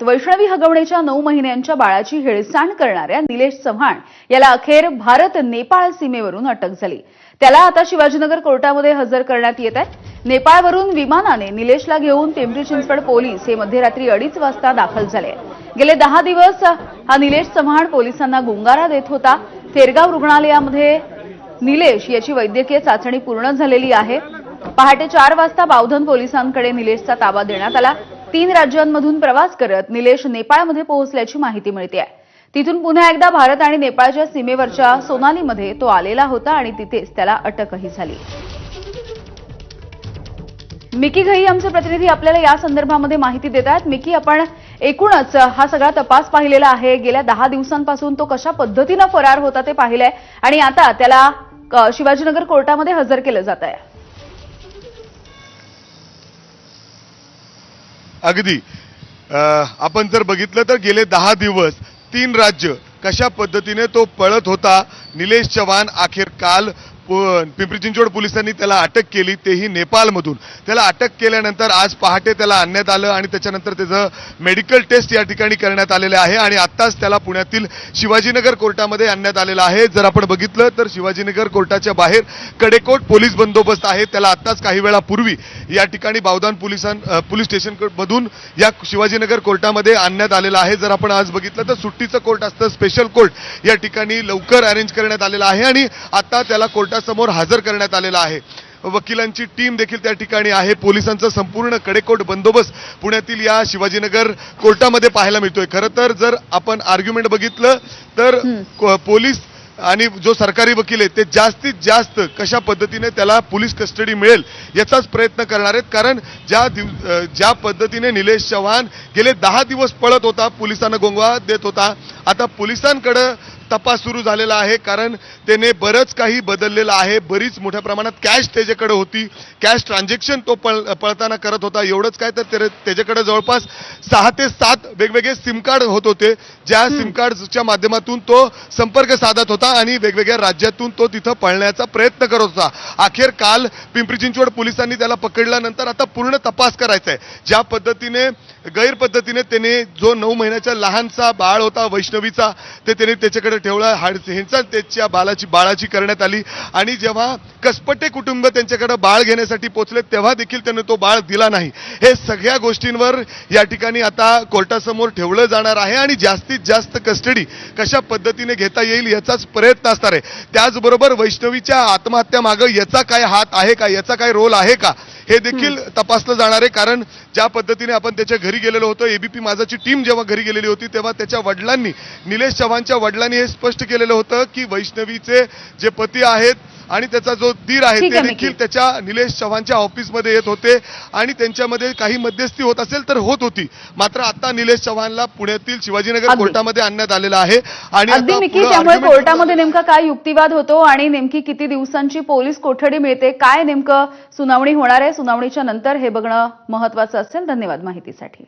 करत वैष्णवी हगवणेच्या नऊ महिन्यांच्या बाळाची हेळसांड करणाऱ्या निलेश चव्हाण याला अखेर भारत नेपाळ सीमेवरून अटक झाली. त्याला आता शिवाजीनगर कोर्टामध्ये हजर करण्यात येत आहे. नेपाळवरून विमानाने निलेशला घेऊन पिंपरी चिंचवड पोलीस हे मध्यरात्री अडीच वाजता दाखल झाले. गेले दहा दिवस हा निलेश चव्हाण पोलिसांना गुंगारा देत होता. थेरगाव रुग्णालयामध्ये निलेश याची वैद्यकीय चाचणी पूर्ण झालेली आहे. पहाटे चार वाजता बावधन पोलिसांकडे निलेशचा ताबा देण्यात आला. तीन राज्यांमधून प्रवास करत निलेश नेपाळमध्ये पोहोचल्याची माहिती मिळते आहे तिथून पुन्हा एकदा भारत आणि नेपाळच्या सीमेवरच्या सोनालीमध्ये तो आलेला होता आणि तिथेच त्याला अटकही झाली. मिकी घई आमचे प्रतिनिधी आपल्याला या संदर्भामध्ये माहिती देत आहेत मिकी आपण एकूणच हा सगळा तपास पाहिलेला आहे. गेल्या दहा दिवसांपासून तो कशा पद्धतीनं फरार होता ते पाहिलंय आणि आता त्याला शिवाजीनगर कोर्टामध्ये हजर केलं जात आहे अगदी. आपण जर बघितलं तर गेले दहा दिवस तीन राज्य कशा पद्धतीने तो पळत होता? निलेश चव्हाण अखेर काल पिंपरी चिंचवड पोलिसांनी त्याला अटक केली तेही नेपाळमधून. त्याला अटक केल्यानंतर आज पहाटे त्याला आणण्यात आलं आणि त्याच्यानंतर त्याचं मेडिकल टेस्ट या ठिकाणी करण्यात आलेलं आहे आणि आत्ताच त्याला पुण्यातील शिवाजीनगर कोर्टामध्ये आणण्यात आलेलं आहे. जर आपण बघितलं तर शिवाजीनगर कोर्टाच्या बाहेर कडेकोट पोलीस बंदोबस्त आहे. त्याला आत्ताच काही वेळापूर्वी या ठिकाणी बावदान पोलिसां पोलीस स्टेशनमधून या शिवाजीनगर कोर्टामध्ये आणण्यात आलेलं आहे. जर आपण आज बघितलं तर सुट्टीचं कोर्ट असतं स्पेशल कोर्ट या ठिकाणी लवकर अरेंज करण्यात आलेलं आहे आणि आता त्याला कोर्टात कोर्टासमोर हजर करण्यात आलेला आहे. वकिलांची टीम देखील त्या ठिकाणी आहे. पोलिसांचा संपूर्ण कडेकोट बंदोबस्त पुण्यातील या शिवाजीनगर कोर्टामध्ये पाहायला मिळतोय. खरं तर जर आपण आर्ग्युमेंट बघितलं तर पोलीस आणि जो सरकारी वकील आहे ते जास्तीत जास्त कशा पद्धतीने त्याला पोलीस कस्टडी मिळेल याचाच प्रयत्न करणार आहेत. कारण ज्या दिव- ज्या पद्धतीने निलेश चव्हाण गेले दहा दिवस पळत होता पोलिसांना गोंगवा देत होता. आता पोलिसांकडे तपास सुरू झालेला आहे कारण त्याने बरंच काही बदललेलं आहे. बरीच मोठ्या प्रमाणात कॅश त्याच्याकडे होती. कॅश ट्रान्झॅक्शन तो पळ पळताना करत होता. एवढंच काय तर त्याच्याकडे जवळपास सहा ते सात वेगवेगळे सिम कार्ड होत होते. ज्या सिम कार्डच्या माध्यमातून तो संपर्क साधत होता आणि वेगवेगळ्या राज्यातून तो तिथं पळण्याचा प्रयत्न करत होता. अखेर काल पिंपरी चिंचवड पोलिसांनी त्याला पकडल्यानंतर आता पूर्ण तपास करायचा आहे ज्या पद्धतीने गैरपद्धतीने त्याने जो नऊ महिन्याचा लहानसा बाळ होता वैष्णवीचा ते त्याने त्याच्याकडे ठेवला. हाड ह्यांचा त्याच्या बाळाची बाळाची करण्यात आली. आणि जेव्हा कसपटे कुटुंब त्यांच्याकडे बाळ घेण्यासाठी पोहोचले तेव्हा देखील त्याने तो बाळ दिला नाही. हे सगळ्या गोष्टींवर या ठिकाणी आता कोर्टासमोर ठेवलं जाणार आहे आणि जास्तीत जास्त कस्टडी कशा पद्धतीने घेता येईल याचाच प्रयत्न असणार आहे. त्याचबरोबर वैष्णवीच्या आत्महत्या मागं याचा काय हात आहे का याचा काय रोल आहे का हे देखील तपासलं जाणार आहे. कारण ज्या पद्धतीने आपण त्याच्या घरी गेलेलो होतो. एबीपी माझाची टीम जेव्हा घरी गेलेली होती तेव्हा त्याच्या वडिलांनी निलेश चव्हाणच्या वडिलांनी हे स्पष्ट केलेलं होतं की वैष्णवीचे जे पती आहेत आणि त्याचा जो दीर आहे ते देखील. त्याच्या निलेश चव्हाणच्या ऑफिसमध्ये येत होते आणि त्यांच्यामध्ये काही मध्यस्थी होत असेल तर होत होती मात्र आता निलेश चव्हाणला पुण्यातील शिवाजीनगर. कोर्टामध्ये आणण्यात आलेलं आहे आणि त्यामुळे कोर्टामध्ये नेमका काय युक्तिवाद होतो आणि नेमकी किती दिवसांची पोलीस कोठडी मिळते काय नेमकं सुनावणी होणार आहे सुनावणीच्या नंतर हे बघणं महत्वाचं असेल धन्यवाद माहितीसाठी